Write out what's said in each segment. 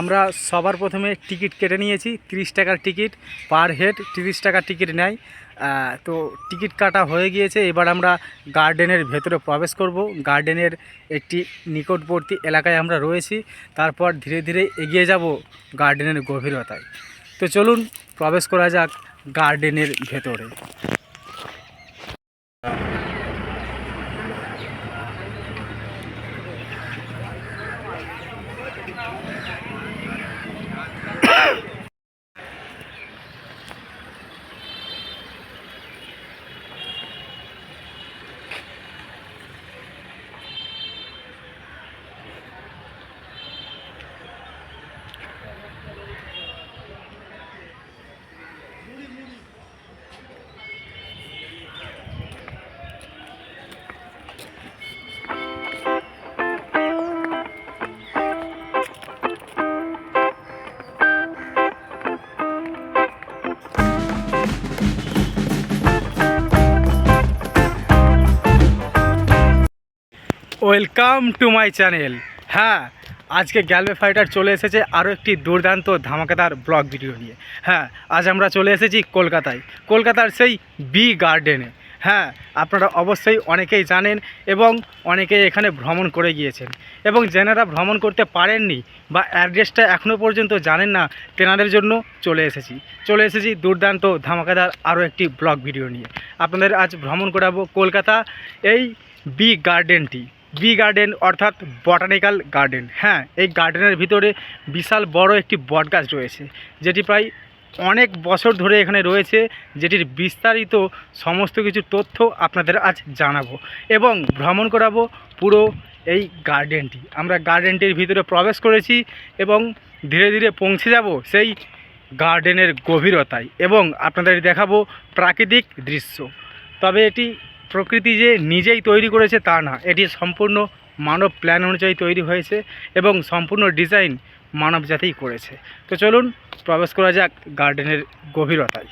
আমরা সবার প্রথমে টিকিট কেটে নিয়েছি, তিরিশ টাকার টিকিট, পার হেড তিরিশ টাকার টিকিট নেয়। তো টিকিট কাটা হয়ে গিয়েছে, এবার আমরা গার্ডেনের ভেতরে প্রবেশ করব। গার্ডেনের একটি নিকটবর্তী এলাকায় আমরা রয়েছি, তারপর ধীরে ধীরে এগিয়ে যাব গার্ডেনের গভীরতায়। তো চলুন, প্রবেশ করা যাক গার্ডেনের ভেতরে। ওয়েলকাম টু মাই চ্যানেল হ্যাঁ আজকে গ্যালবে ফাইটার চলে এসেছে আরও একটি দুর্দান্ত ধামাকাদার ব্লগ ভিডিও নিয়ে। হ্যাঁ আজ আমরা চলে এসেছি কলকাতায়। কলকাতার সেই বি গার্ডেনে হ্যাঁ আপনারা অবশ্যই অনেকেই জানেন এবং অনেকেই এখানে ভ্রমণ করে গিয়েছেন। এবং যেনারা ভ্রমণ করতে পারেননি বা অ্যাড্রেসটা এখনও পর্যন্ত জানেন না, তেনাদের জন্য চলে এসেছি। চলে এসেছি দুর্দান্ত ধামাকাদার আরও একটি ব্লগ ভিডিও নিয়ে। আপনাদের আজ ভ্রমণ করাবো কলকাতা, এই বি গার্ডেনটি বি গার্ডেন অর্থাৎ বটানিক্যাল গার্ডেন। হ্যাঁ এই গার্ডেনের ভিতরে বিশাল বড় একটি বটগাছ রয়েছে, যেটি প্রায় অনেক বছর ধরে এখানে রয়েছে, যেটির বিস্তারিত সমস্ত কিছু তথ্য আপনাদের আজ জানাব এবং ভ্রমণ করাবো পুরো এই গার্ডেনটি। আমরা গার্ডেনটির ভিতরে প্রবেশ করেছি এবং ধীরে ধীরে পৌঁছে যাব সেই গার্ডেনের গভীরতায় এবং আপনাদের দেখাবো প্রাকৃতিক দৃশ্য। তবে এটি প্রকৃতি যে নিজেই তৈরি করেছে তা না, এটি সম্পূর্ণ মানব প্ল্যান অনুযায়ী তৈরি হয়েছে এবং সম্পূর্ণ ডিজাইন মানব জাতিই করেছে। তো চলুন প্রবেশ করা যাক গার্ডেনের গভীরতায়।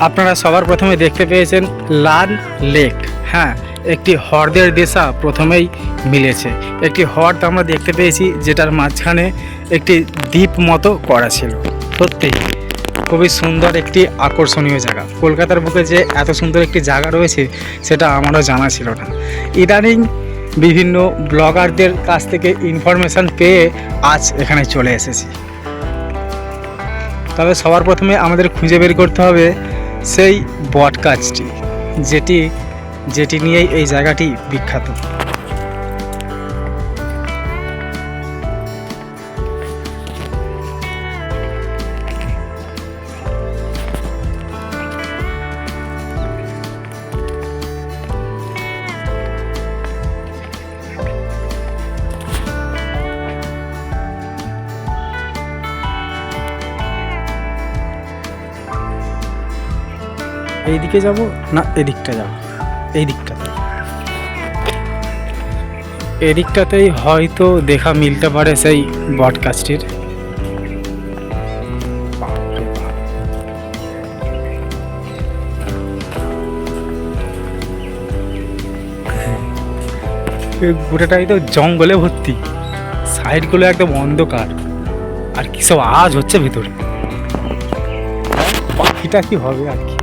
আপনারা সবার প্রথমে দেখতে পেয়েছেন লাল লেক। হ্যাঁ একটি হ্রদের দেশা প্রথমেই মিলেছে। একটি হ্রদ আমরা দেখতে পেয়েছি যেটার মাঝখানে একটি দ্বীপ মতো করা ছিল। সত্যি, খুবই সুন্দর একটি আকর্ষণীয় জায়গা। কলকাতার বুকে যে এত সুন্দর একটি জায়গা রয়েছে, সেটা আমারও জানা ছিল না। ইদানিং বিভিন্ন ব্লগারদের কাছ থেকে ইনফরমেশান পেয়ে আজ এখানে চলে এসেছি। তবে সবার প্রথমে আমাদের খুঁজে বের করতে হবে সেই বট গাছটি যেটি যেটি নিয়েই এই জায়গাটি বিখ্যাত। এইদিকে যাব না এদিকটা যাব? এই দিকটাতে এদিকটাতেই হয়তো দেখা মিলতে পারে সেই বট গাছটির বাপরে এই গোটাটাই তো জঙ্গলে ভর্তি। সাইডগুলো একদম অন্ধকার। আর কি সব আওয়াজ হচ্ছে ভিতরে। পাখিটা কি হবে আর কি?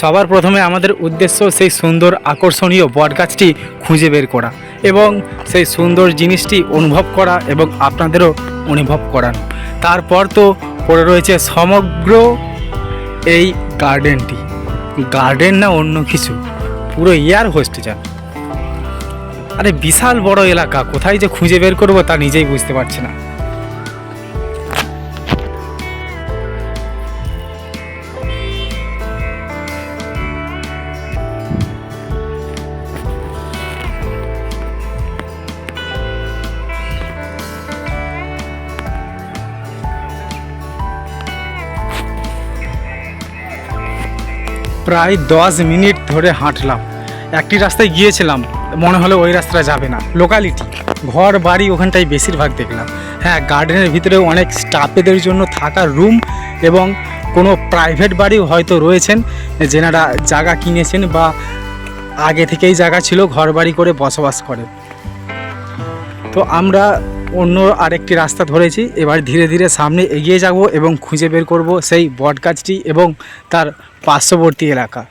সবার প্রথমে আমাদের উদ্দেশ্য সেই সুন্দর আকর্ষণীয় বটগাছটি খুঁজে বের করা এবং সেই সুন্দর জিনিসটি অনুভব করা এবং আপনাদেরও অনুভব করানো। তারপর তো পড়ে রয়েছে সমগ্র এই গার্ডেনটি। গার্ডেন না অন্য কিছু, পুরো এয়ার হোস্টেজার আরে বিশাল বড় এলাকা, কোথায় যে খুঁজে বের করব তা নিজেই বুঝতে পারছি না। প্রায় দশ মিনিট ধরে হাঁটলাম। একটি রাস্তায় গিয়েছিলাম, মনে হলো ওই রাস্তাটা যাবে না। লোকালিটি ঘর, বাড়ি ওখানটাই বেশিরভাগ দেখলাম। হ্যাঁ গার্ডেনের ভিতরে অনেক স্টাফেদের জন্য থাকার রুম এবং কোনো প্রাইভেট বাড়িও হয়তো রয়েছেন, যেনারা জায়গা কিনেছেন বা আগে থেকেই জায়গা ছিল, ঘর, বাড়ি করে বসবাস করে তো আমরা অন্য আরেকটি রাস্তা ধরেছি, এবার ধীরে ধীরে সামনে এগিয়ে যাব এবং খুঁজে বের করব সেই বটগাছটি এবং তার পার্শ্ববর্তী এলাকা।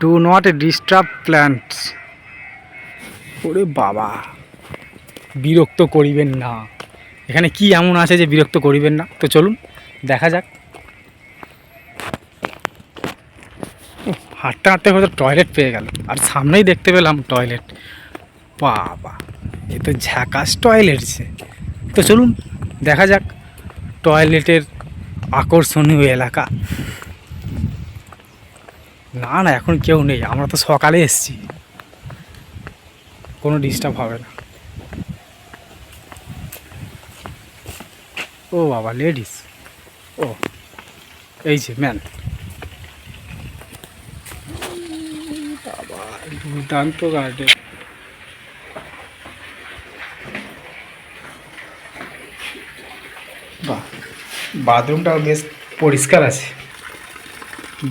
ডু নট ডিস্টার্ব প্ল্যান্টস ওরে বাবা, বিরক্ত করিবেন না। এখানে কি এমন আছে যে বিরক্ত করিবেন না? তো চলুন, দেখা যাক। হাঁটতে হাঁটতে হয়তো টয়লেট পেয়ে গেল। আর সামনেই দেখতে পেলাম টয়লেট বাবা, এ তো ঝ্যাকাস টয়লেট সে তো চলুন দেখা যাক, টয়লেটের আকর্ষণীয় এলাকা। না না, এখন কেউ নেই, আমরা তো সকালে এসছি। কোনো ডিস্টার্ব হবে না। ও বাবা লেডিস ও, এই যে ম্যান দুর্দান্ত গার্ডেন বাহ বাথরুমটাও বেশ পরিষ্কার আছে।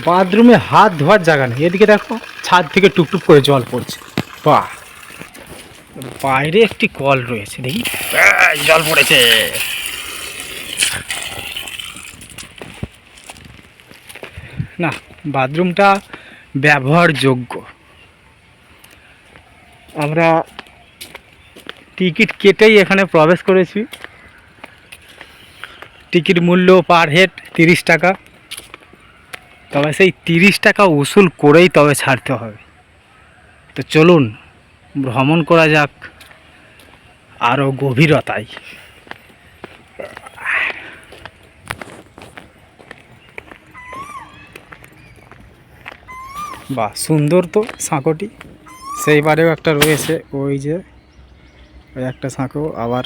বাথরুমে হাত ধোয়ার জায়গা নেই এদিকে দেখো ছাদ থেকে টুকটুক করে জল পড়ছে। বাহ বাইরে একটি কল রয়েছে দেখি। এই, জল পড়েছে। না বাথরুমটা ব্যবহারযোগ্য। আমরা টিকিট কেটেই এখানে প্রবেশ করেছি। টিকিট মূল্য পার হেড তিরিশ টাকা। তবে সেই তিরিশ টাকা উসুল করেই তবে ছাড়তে হবে। তো চলুন, ভ্রমণ করা যাক আরও গভীরতায়। বাহ, সুন্দর তো সাঁকোটি। সেইবারেও একটা রয়েছে, ওই যে, ওই একটা সাঁকো, আবার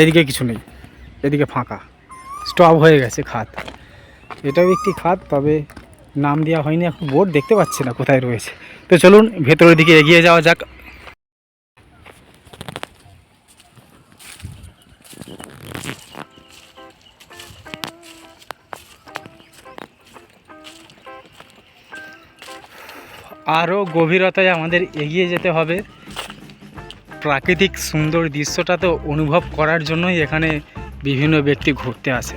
এদিকে কিছু নেই, এদিকে ফাঁকা। স্টপ হয়ে গেছে খাত। এটাও একটি খাত, তবে নাম দেওয়া হয়নি, এখন বোর্ড দেখতে পাচ্ছি না কোথায় রয়েছে। তো চলুন, ভেতরের দিকে এগিয়ে যাওয়া যাক। আরও গভীরতায় আমাদের এগিয়ে যেতে হবে। প্রাকৃতিক সুন্দর দৃশ্যটা তো অনুভব করার জন্যই এখানে বিভিন্ন ব্যক্তি ঘুরতে আসে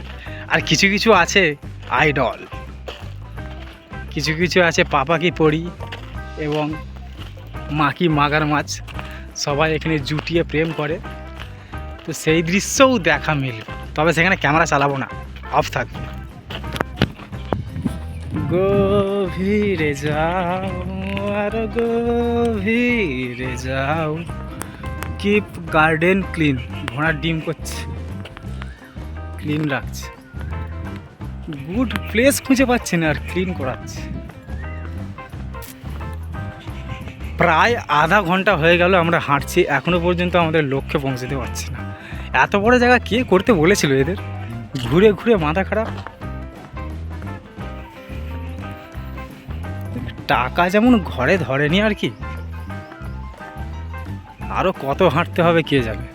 আর কিছু কিছু আছে আইডল। কিছু কিছু আছে পাপাকি পড়ি এবং মাকি মাগার মাছ। সবাই এখানে জুটিয়ে প্রেম করে। তো সেই দৃশ্যও দেখা মিলবে তবে সেখানে ক্যামেরা চালাবো না। অফ থাকবে। গভীরে যাও আর গভীরে যাও। Keep garden clean. ঘোড়ার ডিম করছে। ক্লিন রাখছে। গুড প্লেস খুঁজে পাচ্ছি না আর ক্লিন করাচ্ছে। প্রায় আধা ঘণ্টা হয়ে গেল আমরা হাঁটছি, এখনও পর্যন্ত আমাদের লক্ষ্যে পৌঁছতে পারছি না। এত বড় জায়গা কে করতে বলেছিল এদের? ঘুরে ঘুরে মাথা খারাপ। টাকা যেমন ঘরে ধরেনি আর কি। আরও কত হাঁটতে হবে কে জানে?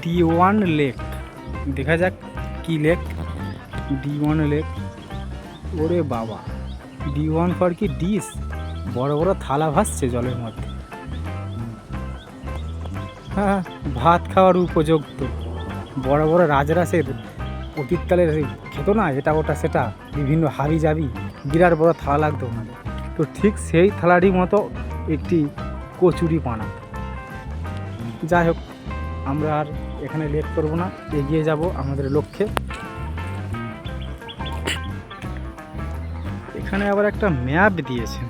D one lake. দেখা যাক কি লেক। D one lake. ওরে বাবা। ডি ওয়ান ফর কি ডিস? বড় বড় থালা ভাসছে জলের মধ্যে। হ্যাঁ ভাত খাওয়ার উপযুক্ত। বড় বড় রাজরাসের অতীতকালের খেত না, এটা ওটা সেটা। বিভিন্ন হাবি যাবি বিরাট বড় থালা লাগতো ওনাদের তো ঠিক সেই থালারই মতো একটি কচুরি পানা যাই হোক আমরা আর এখানে লেট করব না, এগিয়ে যাব আমাদের লক্ষ্যে। এখানে আবার একটা ম্যাপ দিয়েছে।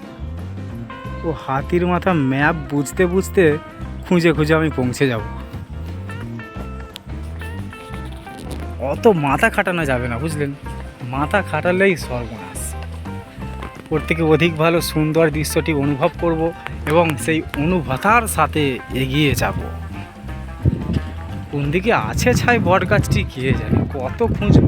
ও হাতির মাথা ম্যাপ বুঝতে বুঝতে খুঁজে খুঁজে আমি পৌঁছে যাব। অত মাথা খাটানো যাবে না, বুঝলেন? মাথা খাটালেই সর্বনাশ। ওর থেকে অধিক ভালো সুন্দর দৃশ্যটি অনুভব করব এবং সেই অনুভাতার সাথে এগিয়ে যাব। কোন দিকে আছে ছাই বট গাছটি, কে জানে, কত খুঁজব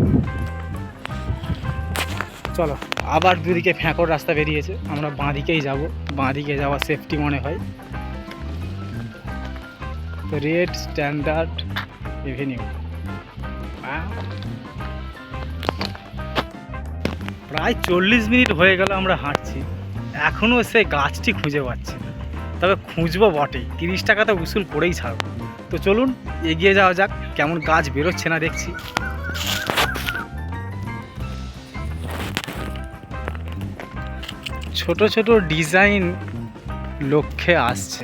চলো, আবার দুদিকে ফ্যাঁকর রাস্তা বেরিয়েছে, আমরা বাঁ দিকেই যাব বাঁ দিকে যাওয়া সেফটি মনে হয়। তো রেড স্ট্যান্ডার্ড এভিনিউ প্রায় চল্লিশ মিনিট হয়ে গেল আমরা হাঁটছি এখনও সে গাছটি খুঁজে পাচ্ছি তবে খুঁজবো বটেই, তিরিশ টাকা তো উসুল করেই ছাড়বো। তো চলুন, এগিয়ে যাওয়া যাক, কেমন গাছ বেরোচ্ছে না দেখছি। ছোট ছোট ডিজাইন লক্ষ্যে আসছে।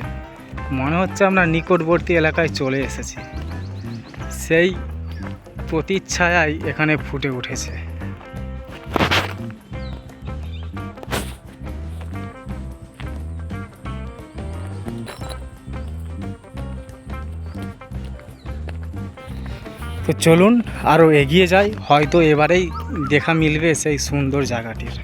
মনে হচ্ছে আমরা নিকটবর্তী এলাকায় চলে এসেছি। সেই প্রতিচ্ছায়াই এখানে ফুটে উঠেছে। তো চলুন আরও এগিয়ে যাই। হয়তো এবারেই দেখা মিলবে সেই সুন্দর জায়গাটির।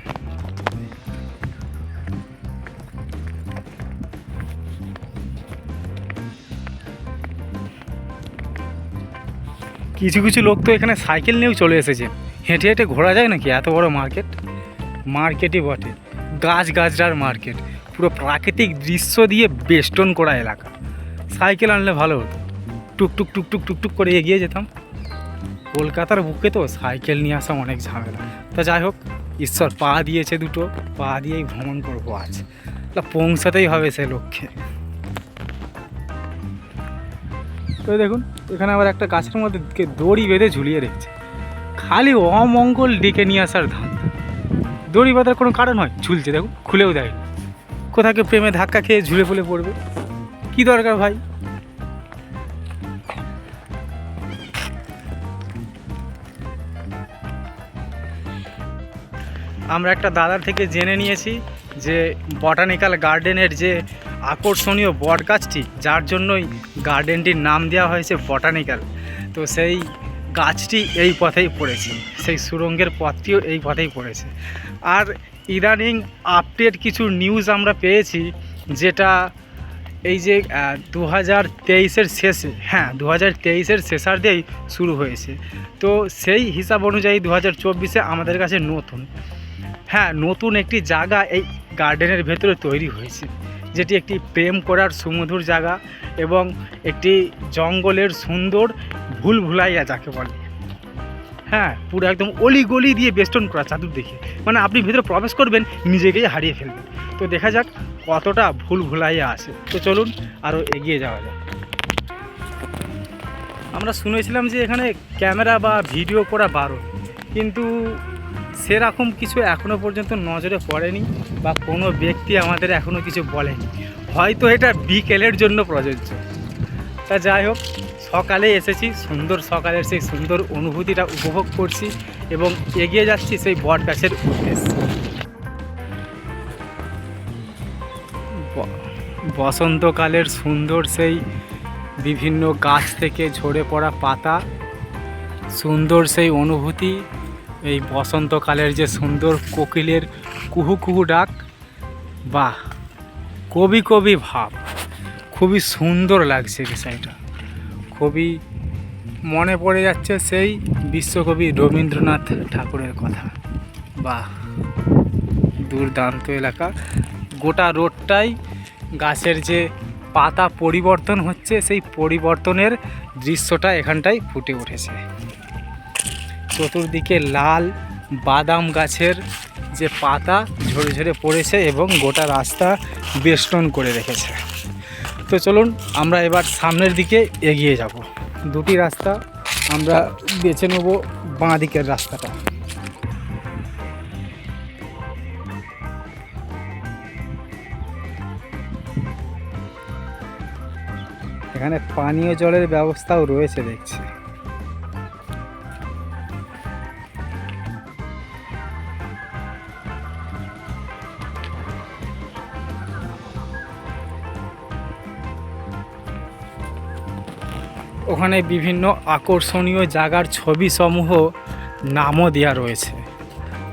কিছু কিছু লোক তো এখানে সাইকেল নিয়েও চলে এসেছে। হেঁটে হেঁটে ঘোরা যায় নাকি এত বড় মার্কেট? মার্কেটই বটে। গাছ গাছড়ার মার্কেট। পুরো প্রাকৃতিক দৃশ্য দিয়ে বেষ্টন করা এলাকা। সাইকেল আনলে ভালো হতো। টুকটুক টুকটুক টুকটুক করে এগিয়ে যেতাম। কলকাতার বুকে তো সাইকেল নিয়ে আসা অনেক ঝামেলা। তা যাই হোক, ঈশ্বর পা দিয়েছে দুটো, পা দিয়েই ভ্রমণ করব আজ। তা পৌঁছাতেই হবে সে লক্ষ্যে। তো দেখুন, এখানে আবার একটা গাছের মধ্যে দড়ি বেঁধে ঝুলিয়ে রেখেছে। খালি অমঙ্গল ডেকে নিয়ে আসার ধান। দড়ি বাঁধার কোনো কারণ হয়? ঝুলছে, দেখুন, খুলেও দেয় কোথাকে প্রেমে ধাক্কা খেয়ে ঝুলে ফুলে পড়বে? কি দরকার ভাই? আমরা একটা দাদার থেকে জেনে নিয়েছি যে বটানিক্যাল গার্ডেনের যে আকর্ষণীয় বট গাছটি, যার জন্যই গার্ডেনটির নাম দেওয়া হয়েছে বটানিক্যাল। তো সেই গাছটি এই পথেই পড়েছে, সেই সুরঙ্গের পথটিও এই পথেই পড়েছে। আর ইদানিং আপডেট কিছু নিউজ আমরা পেয়েছি, যেটা এই যে দু হাজার তেইশের শেষে হ্যাঁ দু হাজার তেইশের শেষার দিয়েই শুরু হয়েছে। তো সেই হিসাব অনুযায়ী দু হাজার চব্বিশে আমাদের কাছে নতুন। হ্যাঁ নতুন একটি জায়গা এই গার্ডেনের ভেতরে তৈরি হয়েছে। যেটি একটি প্রেম করার সুমধুর জায়গা এবং একটি জঙ্গলের সুন্দর ভুল ভুলাইয়া যাকে বলে। হ্যাঁ পুরো একদম অলি গলি দিয়ে বেষ্টন করা চাতুর্দিকে মানে আপনি ভেতরে প্রবেশ করবেন, নিজেকেই হারিয়ে ফেলবেন। তো দেখা যাক কতটা ভুল ভুলাইয়া আছে। তো চলুন আরও এগিয়ে যাওয়া যাক। আমরা শুনেছিলাম যে এখানে ক্যামেরা বা ভিডিও করা বারণ। কিন্তু সেরকম কিছু এখনও পর্যন্ত নজরে পড়েনি বা কোনো ব্যক্তি আমাদের এখনও কিছু বলেনি। হয়তো এটা বিকেলের জন্য প্রযোজ্য। তা যাই হোক, সকালে এসেছি, সুন্দর সকালের সেই সুন্দর অনুভূতিটা উপভোগ করছি এবং এগিয়ে যাচ্ছি সেই বট গাছের উদ্দেশ্যে। বসন্তকালের সুন্দর সেই বিভিন্ন গাছ থেকে ঝরে পড়া পাতা, সুন্দর সেই অনুভূতি এই বসন্তকালের যে সুন্দর কোকিলের কুহু কুহু ডাক, বাহ, কবি কবি ভাব, খুবই সুন্দর লাগছে বিষয়টা। খুবই মনে পড়ে যাচ্ছে সেই বিশ্বকবি রবীন্দ্রনাথ ঠাকুরের কথা। বাহ, দুর্দান্ত এলাকা। গোটা রোডটাই গাছের যে পাতা পরিবর্তন হচ্ছে, সেই পরিবর্তনের দৃশ্যটা এখানটায় ফুটে উঠেছে। চতুর্দিকে লাল বাদাম গাছের যে পাতা ঝরে ঝরে পড়েছে এবং গোটা রাস্তা বেষ্টন করে রেখেছে। তো চলুন আমরা এবার সামনের দিকে এগিয়ে যাব। দুটি রাস্তা আমরা বেছে নেব বাঁ দিকের রাস্তাটা। এখানে পানীয় জলের ব্যবস্থাও রয়েছে দেখছি। ওখানে বিভিন্ন আকর্ষণীয় জায়গার ছবি সমূহ নামও দেওয়া রয়েছে।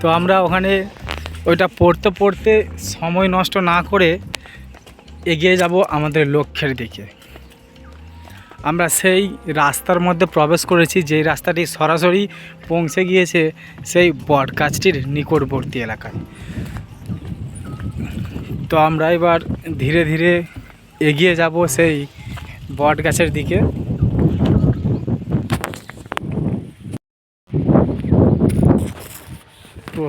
তো আমরা ওখানে ওইটা পড়তে পড়তে সময় নষ্ট না করে এগিয়ে যাব আমাদের লক্ষ্যের দিকে। আমরা সেই রাস্তার মধ্যে প্রবেশ করেছি, যেই রাস্তাটি সরাসরি পৌঁছে গিয়েছে সেই বটগাছটির নিকটবর্তী এলাকায়। তো আমরা এবার ধীরে ধীরে এগিয়ে যাব সেই বট গাছের দিকে।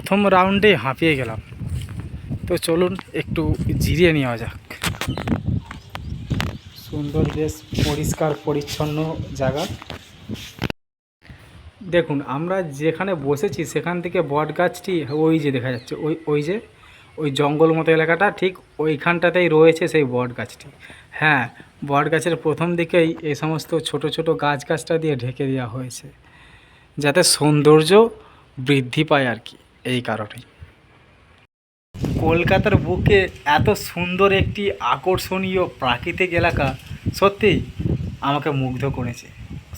প্রথম রাউন্ডে হাঁপিয়ে গেলাম। তো চলুন একটু জিরিয়ে নেওয়া যাক। সুন্দর বেশ পরিষ্কার, পরিচ্ছন্ন জায়গা। দেখুন, আমরা যেখানে বসেছি, সেখান থেকে বট গাছটি ওই যে দেখা যাচ্ছে, ওই ওই যে, ওই জঙ্গল মতো এলাকাটা, ঠিক ওইখানটাতেই রয়েছে সেই বট গাছটি। হ্যাঁ বট গাছের প্রথম দিকেই এই সমস্ত ছোট ছোট গাছ গাছটা দিয়ে ঢেকে দেওয়া হয়েছে, যাতে সৌন্দর্য বৃদ্ধি পায় আর কি। এই কারণেই। কলকাতার বুকে এত সুন্দর একটি আকর্ষণীয় প্রাকৃতিক এলাকা সত্যি আমাকে মুগ্ধ করেছে।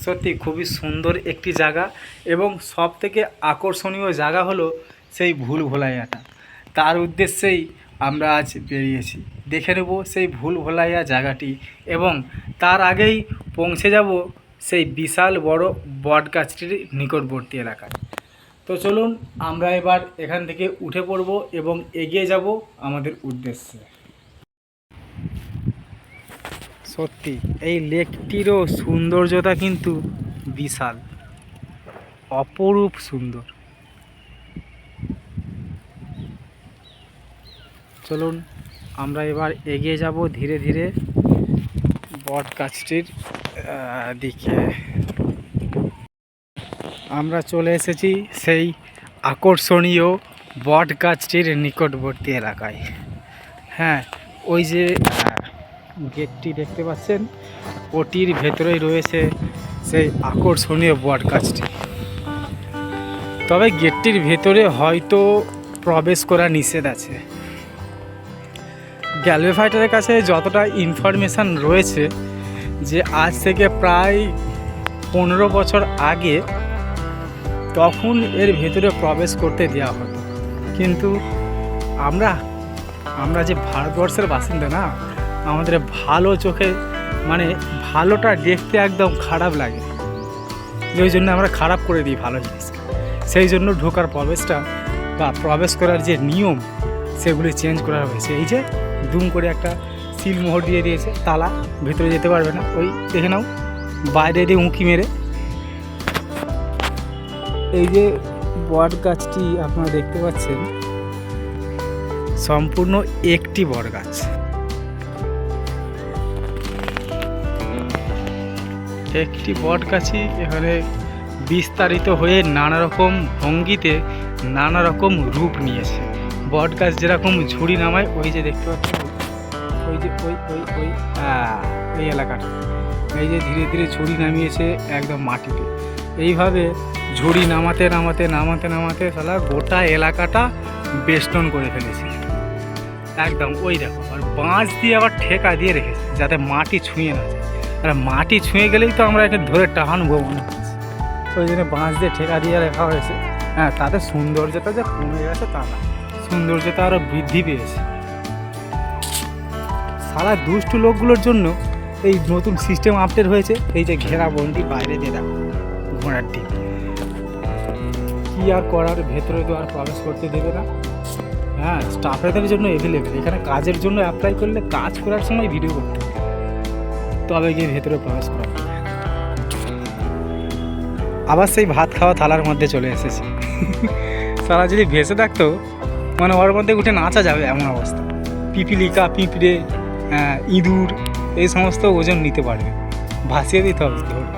সত্যি খুবই সুন্দর একটি জায়গা এবং সব থেকে আকর্ষণীয় জায়গা হলো সেই ভুল ভোলাইয়াটা। তার উদ্দেশ্যেই আমরা আজ বেরিয়েছি। দেখে নেব সেই ভুল ভোলাইয়া জায়গাটি এবং তার আগেই পৌঁছে যাব সেই বিশাল বড় বট গাছটির নিকটবর্তী এলাকায়। তো চলুন, আমরা এবার এখান থেকে উঠে পড়ব এবং এগিয়ে যাব আমাদের উদ্দেশ্যে। সত্যি, এই লেকটিরও সৌন্দর্যতা কিন্তু বিশাল, অপরূপ সুন্দর। চলুন, আমরা এবার এগিয়ে যাব ধীরে ধীরে বট গাছটির দিকে। আমরা চলে এসেছি সেই আকর্ষণীয় বট গাছটির নিকটবর্তী এলাকায়। হ্যাঁ ওই যে গেটটি দেখতে পাচ্ছেন? ওটির ভেতরেই রয়েছে সেই আকর্ষণীয় বট গাছটি তবে গেটটির ভেতরে হয়তো প্রবেশ করা নিষেধ আছে। গ্যালভে ফাইটারের কাছে যতটা ইনফরমেশান রয়েছে যে আজ থেকে প্রায় পনেরো বছর আগে তখন এর ভেতরে প্রবেশ করতে দেওয়া হতো। কিন্তু আমরা আমরা যে ভারতবর্ষের বাসিন্দা না, আমাদের ভালো চোখে মানে ভালোটা দেখতে একদম খারাপ লাগে। ওই জন্য আমরা খারাপ করে দিই ভালো জিনিস সেই জন্য ঢোকার প্রবেশটা বা প্রবেশ করার যে নিয়ম, সেগুলি চেঞ্জ করা হয়েছে। এই যে দুম করে একটা সিলমোহর দিয়ে দিয়েছে, তালা, ভেতরে যেতে পারবে না। ওই দেখে নাও, বাইরে দিয়ে উঁকি মেরে এই যে বট গাছটি আপনারা দেখতে পাচ্ছেন, সম্পূর্ণ একটি বট গাছ। একটি বট গাছই এখানে বিস্তারিত হয়ে নানা রকম ভঙ্গিতে নানা রকম রূপ নিয়েছে। বট গাছ যেরকম ঝুড়ি নামায়, ওই যে দেখতে পাচ্ছেন, ওই যে, ওই ওই ওই হ্যাঁ এই এলাকাটা। এই যে ধীরে ধীরে ঝুড়ি নামিয়েছে একদম মাটিতে। এইভাবে ঝুড়ি নামাতে নামাতে নামাতে নামাতে সালা গোটা এলাকাটা বেষ্টন করে ফেলেছি। একদম ওই দেখো, আর বাঁশ দিয়ে আবার ঠেকা দিয়ে রেখেছে, যাতে মাটি ছুঁয়ে না যায়। আর মাটি ছুঁয়ে গেলেই তো আমরা একে ধরে টাহানবো মনে হচ্ছে ওই জন্য বাঁশ দিয়ে ঠেকা দিয়ে রাখা হয়েছে। হ্যাঁ তাতে সৌন্দর্যটা যে কমে গেছে তা না। সৌন্দর্যতা আরও বৃদ্ধি পেয়েছে। সারা দুষ্টু লোকগুলোর জন্য এই নতুন সিস্টেম আপডেট হয়েছে। এই যে ঘেরা বন্দি বাইরে দিয়ে দেখো, ঘোড়ার ডিম। কি আর করার ভেতরে তো আর প্রবেশ করতে দেবে না। হ্যাঁ স্টাফেদের জন্য এভেলেবেল এখানে কাজের জন্য অ্যাপ্লাই করলে কাজ করার সময় ভিডিও করতে হবে। তবে গিয়ে ভেতরে প্রবেশ করা। আবার সেই ভাত খাওয়া থালার মধ্যে চলে এসেছে। তারা যদি ভেসে থাকতো মানে ওর মধ্যে উঠে নাচা যাবে এমন অবস্থা। পিপিলিকা পিঁপড়ে হ্যাঁ, ইঁদুর এই সমস্ত ওজন নিতে পারবে। ভাসিয়ে দিতে হবে ধরে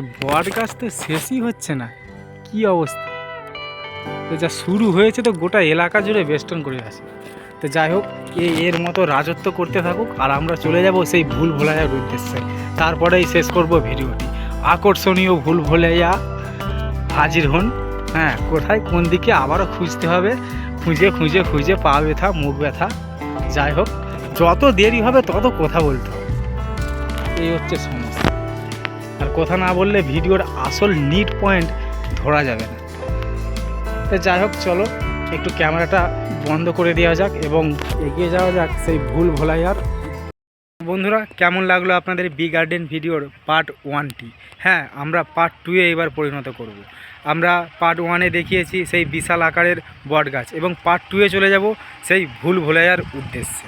বট গাছ তো শেষই হচ্ছে না। কি অবস্থা? তো যা শুরু হয়েছে তো গোটা এলাকা জুড়ে বেষ্টন করে আছে। তো যাই হোক, এ এর মতো রাজত্ব করতে থাকুক আর আমরা চলে যাব সেই ভুল ভোলাইয়ার উদ্দেশ্যে। তারপরেই শেষ করব ভিডিওটি। আকর্ষণীয় ভুল ভোলাইয়া হাজির হন। হ্যাঁ কোথায় কোন দিকে আবারও খুঁজতে হবে? খুঁজে খুঁজে খুঁজে পা ব্যথা, মুখ ব্যথা। যাই হোক, যত দেরি হবে তত কথা বলতে হবে। এই হচ্ছে সমস্যা আর কথা না বললে ভিডিওর আসল নিট পয়েন্ট ধরা যাবে না। তো যাই হোক, চলো, একটু ক্যামেরাটা বন্ধ করে দেওয়া যাক এবং এগিয়ে যাওয়া যাক সেই ভুল ভোলাইয়ার। বন্ধুরা, কেমন লাগল আপনাদের বি গার্ডেন ভিডিওর পার্ট ওয়ানটি হ্যাঁ আমরা পার্ট টুয়ে এবার পরিণত করব। আমরা পার্ট ওয়ানে দেখিয়েছি সেই বিশাল আকারের বট গাছ এবং পার্ট টুয়ে চলে যাব সেই ভুল ভোলাইয়ার উদ্দেশ্যে।